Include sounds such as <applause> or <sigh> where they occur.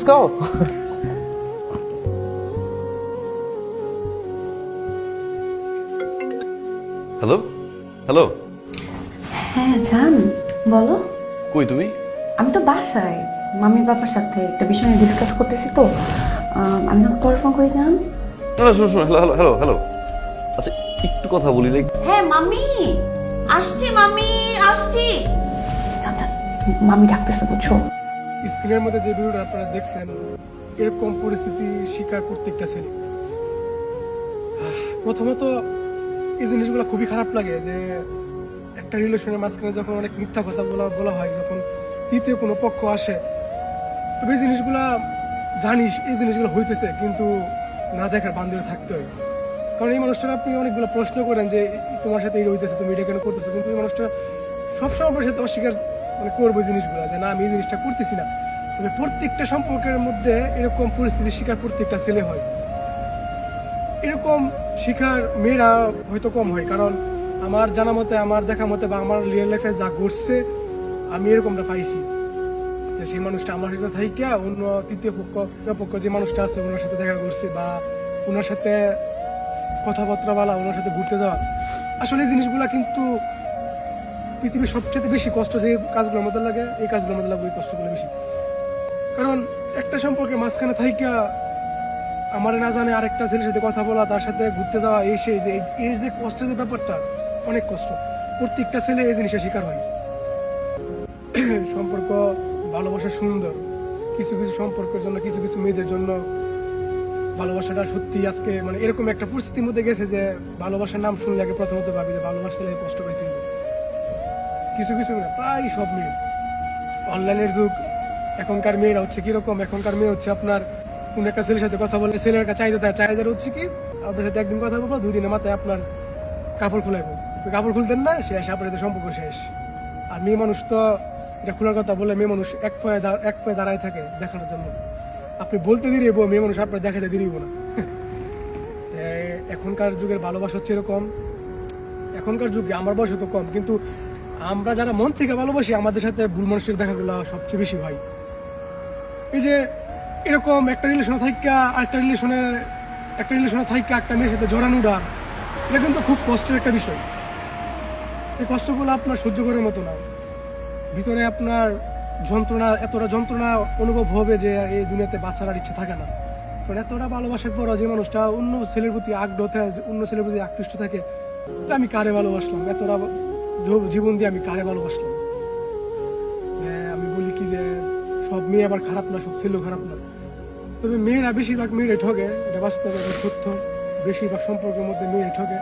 Let's go. Hello hello হ্যাঁ জান বলো। কই তুমি? আমি তো বাসায়। মামির বাবার সাথে একটা বিষয় নিয়ে ডিসকাস করতেছি তো। আহ, আমি না পরে ফোন করি জান। না না শোনো শোনো হ্যালো হ্যালো হ্যালো হ্যালো আচ্ছা একটু কথা বলি লাইক হ্যাঁ মামি! আসছি মামি আসছি। জান জান মামি ডাকতেছে বুঝছ? স্ক্রিনের মধ্যে যে ভিডিওটা আপনারা দেখছেন, এরকম পরিস্থিতি শিকার প্রত্যেকটা ছেলে প্রথমত, এই জিনিসগুলো খুবই খারাপ লাগে যে একটা রিলেশনের মাঝখানে যখন অনেক মিথ্যা কথা বলা বলা হয়, যখন তৃতীয় কোনো পক্ষ আসে, তবে এই জিনিসগুলা জানিস, এই জিনিসগুলো হইতেছে, কিন্তু না দেখার বান্ধবে থাকতে হয়। কারণ এই মানুষটার আপনি অনেকগুলো প্রশ্ন করেন যে, তোমার সাথে এটা হইতেছে, তুমি এটা কেন করতেছো? কিন্তু এই মানুষটা সবসময় আপনার সাথে অস্বীকার মানে করব জিনিসগুলো, যে না, আমি এই জিনিসটা করতেছি না। তবে প্রত্যেকটা সম্পর্কের মধ্যে এরকম পরিস্থিতি শিকার প্রত্যেকটা ছেলে হয়। এরকম শিখার মেয়েরা হয়তো কম হয়, কারণ আমার জানা মতে, আমার দেখা মতে বা আমার রিয়েল লাইফে যা ঘটছে, আমি এরকমটা পাইছি। সেই মানুষটা আমার সাথে থাইকা, অন্য তৃতীয় পক্ষ পক্ষ যে মানুষটা আছে, ওনার সাথে দেখা করছে বা ওনার সাথে কথাবার্তা বলা, ওনার সাথে ঘুরতে যাওয়া। আসলে জিনিসগুলা কিন্তু পৃথিবীর সবচেয়ে বেশি কষ্ট যে কাজগুলো আমাদের লাগে, এই কাজগুলো মধ্যে লাগে ওই কষ্টগুলো বেশি। কারণ একটা সম্পর্কের মাঝখানে থাইকা আমার না জানে আরেকটা ছেলের সাথে কথা বলা, তার সাথে ঘুরতে যাওয়া, এই সেই যে, এই যে কষ্টের যে ব্যাপারটা, অনেক কষ্ট। প্রত্যেকটা ছেলে এই জিনিসের শিকার হয়। <clears throat> সম্পর্ক, ভালোবাসা সুন্দর। কিছু কিছু সম্পর্কের জন্য, কিছু কিছু মেয়েদের জন্য ভালোবাসাটা সত্যি আজকে মানে এরকম একটা পরিস্থিতির মধ্যে গেছে যে, ভালোবাসার নাম শুনলে আগে প্রথমত ভাবি যে, ভালোবাসতে লাগে, কষ্ট পাইতে। কিছু কিছু প্রায় সব মেয়ে। অনলাইনের যুগ, এখনকার মেয়েরা হচ্ছে কীরকম? এখনকার মেয়ে হচ্ছে আপনার, কোন একটা ছেলের সাথে কথা বলে ছেলের কাছে চাহিদা দেয় চাহিদা হচ্ছে কি, আপনার সাথে একদিন কথা বলব, দুই দিনের মাথায় আপনার কাপড় খুলাইবো। কাপড় খুলতেন না, শেষ আপনার সম্পর্ক শেষ। আর মেয়ে মানুষ তো, এটা খোলার কথা বলে মেয়ে মানুষ এক ফয়ে এক ফয়ে দাঁড়ায় থাকে দেখানোর জন্য। আপনি বলতে দিরিব মেয়ে মানুষ আপনার দেখাতে দিরিব না। <laughs> এখনকার যুগের ভালোবাসা হচ্ছে এরকম। এখনকার যুগে আমার বয়স তো কম, কিন্তু আমরা যারা মন থেকে ভালোবাসি, আমাদের সাথে ভুল মানুষের দেখাগুলো সবচেয়ে বেশি হয়। এই যে এরকম একটা রিলেশনে থাইকা, আরেকটা রিলেশনে একটা রিলেশনে থাইকা, একটা মেয়ের সাথে জড়ানোটা এটা কিন্তু খুব কষ্টের একটা বিষয়। এই কষ্টগুলো আপনার সহ্য করার মতো না। ভিতরে আপনার যন্ত্রণা, এতটা যন্ত্রণা অনুভব হবে যে এই দুনিয়াতে বাচ্চার আর ইচ্ছে থাকে না। কারণ এতটা ভালোবাসার পরও যে মানুষটা অন্য ছেলের প্রতি আগ্রহ থাকে, অন্য ছেলের প্রতি আকৃষ্ট থাকে আমি কারে ভালোবাসলাম? এতটা জীবন দিয়ে আমি কারে ভালোবাসলাম? আমি বলি কি যে, সব মেয়ে আবার খারাপ না, সব ছেলেও খারাপ না। তবে মেয়েরা বেশিরভাগ মেয়েরা ঠকে এটা বাস্তব, এটা সত্য। বেশিরভাগ সম্পর্কের মধ্যে মেয়ে ঠকে